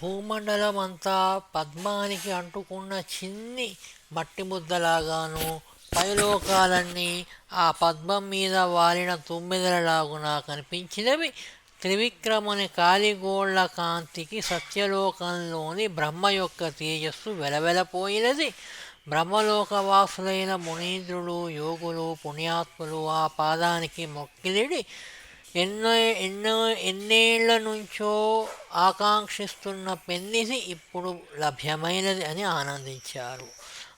భూమండలం అంతా పద్మానికి అంటుకున్న చిన్ని మట్టి ముద్దలాగాను పైలోకాలన్నీ ఆ పద్మం మీద వాలిన తుమ్మెదలలాగున కనిపించినవి. త్రివిక్రముని కాలిగోళ్ళ కాంతికి సత్యలోకంలోని బ్రహ్మ యొక్క తేజస్సు వెలవెలపోయినది. బ్రహ్మలోకవాసులైన మునీంద్రులు యోగులు పుణ్యాత్ములు ఆ పాదానికి మొక్కిలిడి ఎన్నో ఎన్నో ఎన్నేళ్ళ నుంచో ఆకాంక్షిస్తున్న పెన్నిది ఇప్పుడు లభ్యమైనది అని ఆనందించారు.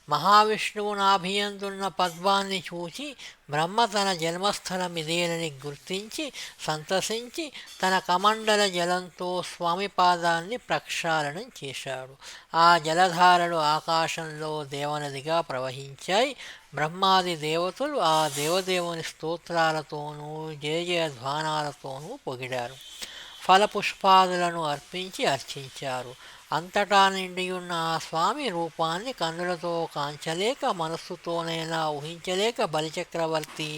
మహావిష్ణువు నాభియందున్న పద్మాన్ని చూచి బ్రహ్మ తన జన్మస్థలం ఇదేనని గుర్తించి సంతసించి తన కమండల జలంతో స్వామి పాదాన్ని ప్రక్షాళనం చేశాడు. ఆ జలధారలు ఆకాశంలో దేవనదిగా ప్రవహించాయి. బ్రహ్మాది దేవతలు ఆ దేవదేవుని స్తోత్రాలతోనూ జయ జయధ్వానాలతోనూ పొగిడారు. ఫలపుష్పాదులను అర్పించి అర్చించారు. అంతటా నిండియున్న ఆ స్వామి రూపాన్ని కన్నులతో కాంచలేక మనస్సుతోనైనా ఊహించలేక బలిచక్రవర్తి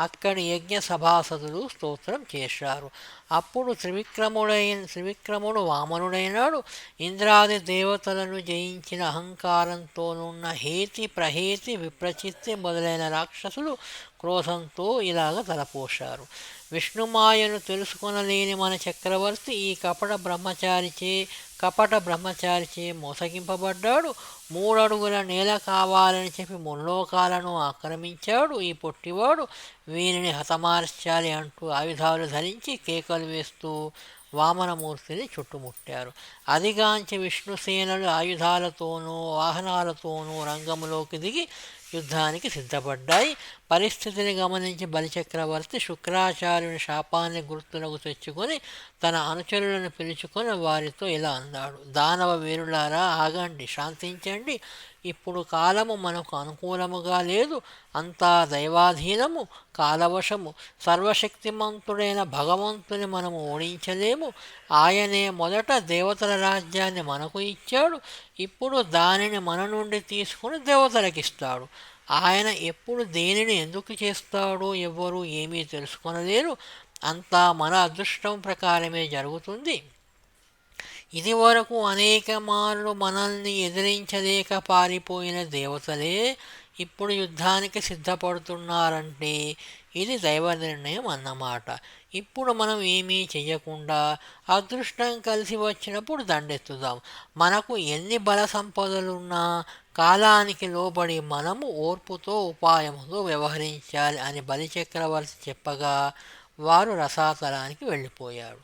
అక్కడి యజ్ఞ సభాసదులు స్తోత్రం చేశారు. అప్పుడు త్రివిక్రముడైన త్రివిక్రముడు వామనుడైనాడు. ఇంద్రాది దేవతలను జయించిన అహంకారంతోనున్న హేతి ప్రహేతి విప్రచిత్తి మొదలైన రాక్షసులు క్రోధంతో ఇలాగ తలపోశారు. విష్ణుమాయను తెలుసుకొనలేని మన చక్రవర్తి ఈ కపట బ్రహ్మచారిచే కపట బ్రహ్మచారిచే మోసగింపబడ్డాడు. మూడడుగుల నేల కావాలని చెప్పి ముల్లోకాలను ఆక్రమించాడు ఈ పొట్టివాడు. వీరిని హతమార్చాలి అంటూ ఆయుధాలు ధరించి కేకలు వేస్తూ వామనమూర్తిని చుట్టుముట్టారు. అదిగాంచి విష్ణుసేనలు ఆయుధాలతోనూ వాహనాలతోనూ రంగంలోకి దిగి యుద్ధానికి సిద్ధపడ్డాయి. పరిస్థితిని గమనించి బలిచక్రవర్తి శుక్రాచార్యుని శాపాన్ని గుర్తులకు తెచ్చుకొని తన అనుచరులను పిలుచుకొని వారితో ఇలా అన్నాడు. దానవ వీరులారా ఆగండి శాంతించండి. ఇప్పుడు కాలము మనకు అనుకూలముగా లేదు. అంతా దైవాధీనము కాలవశము. సర్వశక్తిమంతుడైన భగవంతుని మనము ఓడించలేము. ఆయనే మొదట దేవతల రాజ్యాన్ని మనకు ఇచ్చాడు. ఇప్పుడు దానిని మన నుండి తీసుకుని దేవతలకిస్తాడు. ఆయన ఎప్పుడు దేనిని ఎందుకు చేస్తాడో ఎవ్వరూ ఏమీ తెలుసుకొనలేరు. అంతా మన అదృష్టం ప్రకారమే జరుగుతుంది. ఇది వరకు అనేక మార్లు మనల్ని ఎదిరించలేక పారిపోయిన దేవతలే ఇప్పుడు యుద్ధానికి సిద్ధపడుతున్నారంటే ఇది దైవ నిర్ణయం అన్నమాట. ఇప్పుడు మనం ఏమీ చెయ్యకుండా అదృష్టం కలిసి వచ్చినప్పుడు దండెత్తుదాం. మనకు ఎన్ని బల సంపదలున్నా కాలానికి లోబడి మనము ఓర్పుతో ఉపాయముతో వ్యవహరించాలి అని బలిచక్రవర్తి చెప్పగా వారు రసాతలానికి వెళ్ళిపోయాడు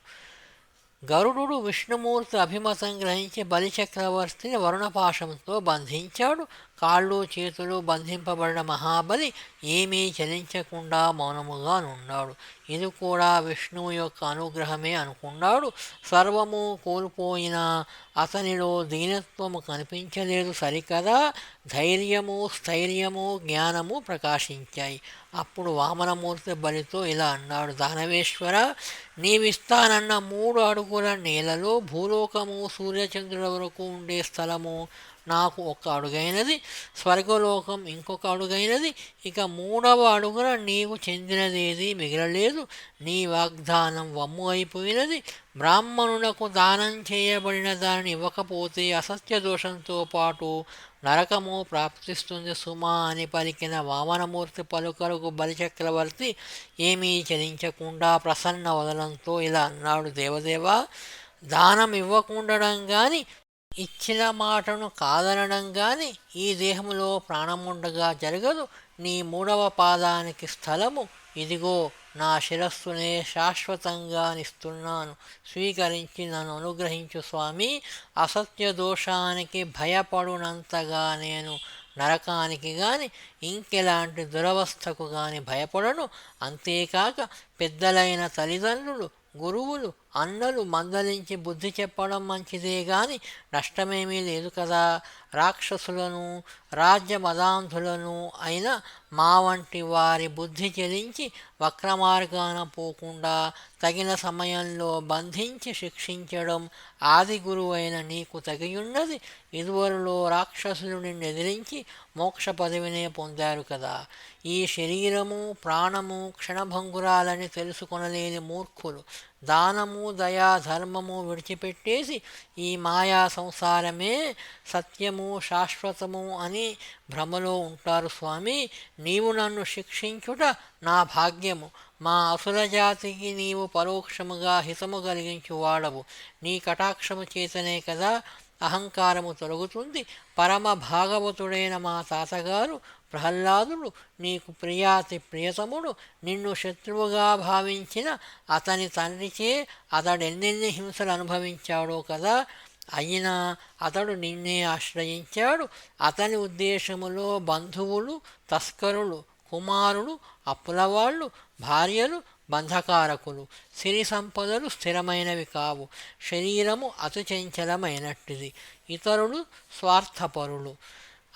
గరుడు విష్ణుమూర్తి అభిమతం గ్రహించి బలిచక్రవర్తిని వరుణపాశంతో బంధించాడు. కాళ్ళు చేతులు బంధింపబడిన మహాబలి ఏమీ చలించకుండా మౌనముగా నున్నాడు ఇది కూడా విష్ణువు యొక్క అనుగ్రహమే అనుకున్నాడు. సర్వము కోల్పోయిన అతనిలో దీనత్వము కనిపించలేదు సరికదా. ధైర్యము స్థైర్యము జ్ఞానము ప్రకాశించాయి. అప్పుడు వామనమూర్తి బలితో ఇలా అన్నాడు దానవేశ్వర నీవిస్తానన్న మూడు అడుగుల నేలలో భూలోకము సూర్యచంద్రుల వరకు ఉండే స్థలము నాకు ఒక అడుగైనది స్వర్గలోకం ఇంకొక అడుగైనది ఇక మూడవ అడుగున నీకు చెందినదేది మిగిలలేదు. నీ వాగ్దానం వమ్ము అయిపోయినది. బ్రాహ్మణులకు దానం చేయబడిన దానిని ఇవ్వకపోతే అసత్య దోషంతో పాటు నరకము ప్రాప్తిస్తుంది సుమా అని పలికిన వామనమూర్తి పలుకలకు బలిచక్రవర్తి ఏమీ చలించకుండా ప్రసన్న వదలంతో ఇలా అన్నాడు దేవదేవా. దానం ఇవ్వకుండడం కానీ ఇచ్చిన మాటను కాదనడం కానీ ఈ దేహంలో ప్రాణముండగా జరగదు. నీ మూడవ పాదానికి స్థలము. ఇదిగో నా శిరస్సునే శాశ్వతంగా నిస్తున్నాను. స్వీకరించి నన్ను అనుగ్రహించు స్వామి. అసత్య దోషానికి భయపడునంతగా నేను నరకానికి గాని ఇంకెలాంటి దురవస్థకు గాని భయపడను. అంతేకాక పెద్దలైన తల్లిదండ్రులు గురువులు అన్నలు మందలించి బుద్ధి చెప్పడం మంచిదే గాని నష్టమేమీ లేదు కదా. రాక్షసులను రాజ్య మదాంధులను అయిన మా వంటి వారి బుద్ధి చెలించి వక్రమార్గాన పోకుండా తగిన సమయంలో బంధించి శిక్షించడం ఆది గురువైన నీకు తగియున్నది. ఇదివరలో రాక్షసులను ఎదిరించి మోక్ష పదవినే పొందారు కదా. ఈ శరీరము ప్రాణము క్షణభంగురాలని తెలుసుకొనలేని మూర్ఖులు దానము దయా ధర్మము విడిచిపెట్టేసి ఈ మాయా సంసారమే సత్యము శాశ్వతము అని భ్రమలో ఉంటారు స్వామి. నీవు నన్ను శిక్షించుట నా భాగ్యము. మా అసుల జాతికి నీవు పరోక్షముగా హితము కలిగించువాడవు నీ కటాక్షము చేతనే కదా అహంకారము తొలగుతుంది. పరమ భాగవతుడైన మా తాతగారు ప్రహ్లాదుడు నీకు ప్రియాతి ప్రియతముడు నిన్ను శత్రువుగా భావించిన అతని తండ్రిచే అతడెన్నెన్ని హింసలు అనుభవించాడో కదా అయినా అతడు నిన్నే ఆశ్రయించాడు. అతని ఉద్దేశములో బంధువులు తస్కరులు కుమారులు అప్పులవాళ్ళు భార్యలు బంధకారకులు సిరి సంపదలు స్థిరమైనవి కావు. శరీరము అతి చంచలమైనట్టిది ఇతరులు స్వార్థపరులు.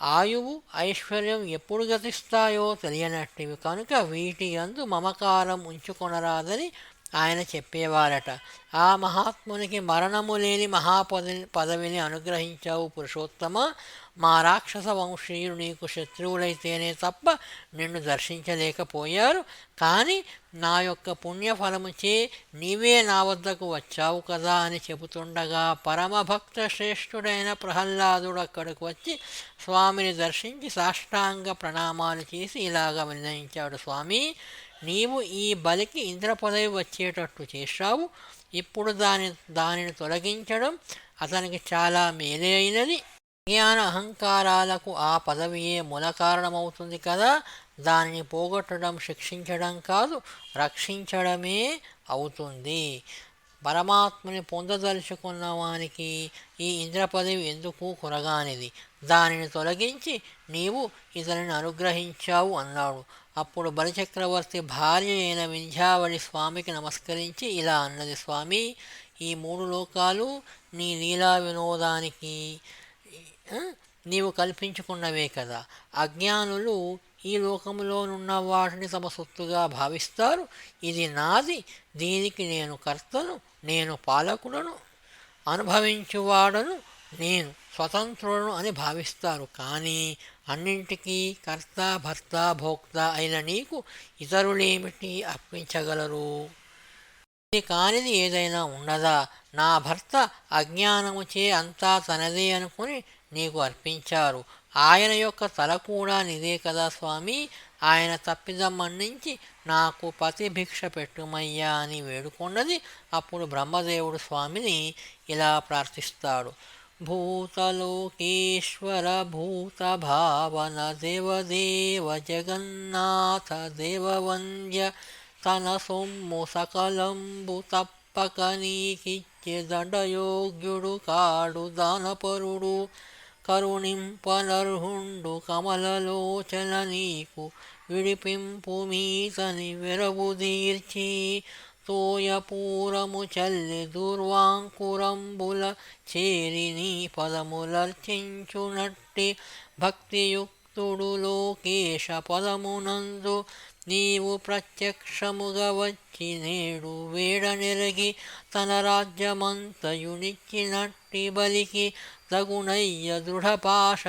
ఆయువు ఐశ్వర్యం ఎప్పుడు గతిస్తాయో తెలియనట్టివి. కనుక వీటి అందు మమకారం ఉంచుకొనరాదని ఆయన చెప్పేవారట. ఆ మహాత్మునికి మరణము లేని మహాపద పదవిని అనుగ్రహించావు పురుషోత్తమ. మా రాక్షస వంశీయులు నీకు శత్రువులైతేనే తప్ప నిన్ను దర్శించలేకపోయారు. కానీ నా యొక్క పుణ్యఫలముచే నీవే నా వద్దకు వచ్చావు కదా అని చెబుతుండగా పరమభక్త శ్రేష్ఠుడైన ప్రహ్లాదుడు అక్కడికి వచ్చి స్వామిని దర్శించి సాష్టాంగ ప్రణామాలు చేసి ఇలాగ వినయించాడు. స్వామి నీవు ఈ బలికి ఇంద్రపదవి వచ్చేటట్టు చేశావు. ఇప్పుడు దాని దానిని తొలగించడం అతనికి చాలా మేలే అయినది జ్ఞాన అహంకారాలకు ఆ పదవియే మూల కారణమవుతుంది కదా. దానిని పోగొట్టడం శిక్షించడం కాదు రక్షించడమే అవుతుంది. పరమాత్మని పొందదలుచుకున్న వానికి ఈ ఇంద్ర పదవి ఎందుకు కొరగానిది? దానిని తొలగించి నీవు ఇతనిని అనుగ్రహించావు అన్నాడు. అప్పుడు బలిచక్రవర్తి భార్య అయిన వింధ్యావళి స్వామికి నమస్కరించి ఇలా అన్నది స్వామి ఈ మూడు లోకాలు నీ లీలా వినోదానికి నీవు కల్పించుకున్నవే కదా. అజ్ఞానులు ఈ లోకంలోనున్న వాటిని తమ సొత్తుగా భావిస్తారు. ఇది నాది. దీనికి నేను కర్తను. నేను పాలకుడను. అనుభవించువాడను. నేను స్వతంత్రులను అని భావిస్తారు. కానీ అన్నింటికీ కర్త భర్త భోక్త అయిన నీకు ఇతరులేమిటి అర్పించగలరు? ఇది కానిది ఏదైనా ఉన్నదా? నా భర్త అజ్ఞానముచే అంతా తనదే అనుకుని నీకు అర్పించారు. ఆయన యొక్క తల కూడా నిదే కదా స్వామి? ఆయన తప్పిదం మన్నించి నాకు పతి భిక్ష పెట్టుమయ్యా అని వేడుకున్నది అప్పుడు బ్రహ్మదేవుడు స్వామిని ఇలా ప్రార్థిస్తాడు. భూతలోకేశ్వర భూతభావన దేవదేవ జగన్నాథ దేవవంద్య తన సొమ్ము సకలంబు తప్పక నీకిచ్చే దండయోగ్యుడు కాడు దానపరుడు. కరుణింపలర్హుండు కమలలోచన నీకు విడిపింపు మీతని వెరబుదీర్చి తోయపూరము చల్లి దుర్వాంకురంబుల చేరి నీ పదములర్చించునట్టి భక్తియుక్తుడు లోకేశ పదమునందు నీవు ప్రత్యక్షముగా వచ్చి నేడు వేడనెరగి తన రాజ్యమంతయునిచ్చినట్టి బలికి తగునయ్య దృఢపాశ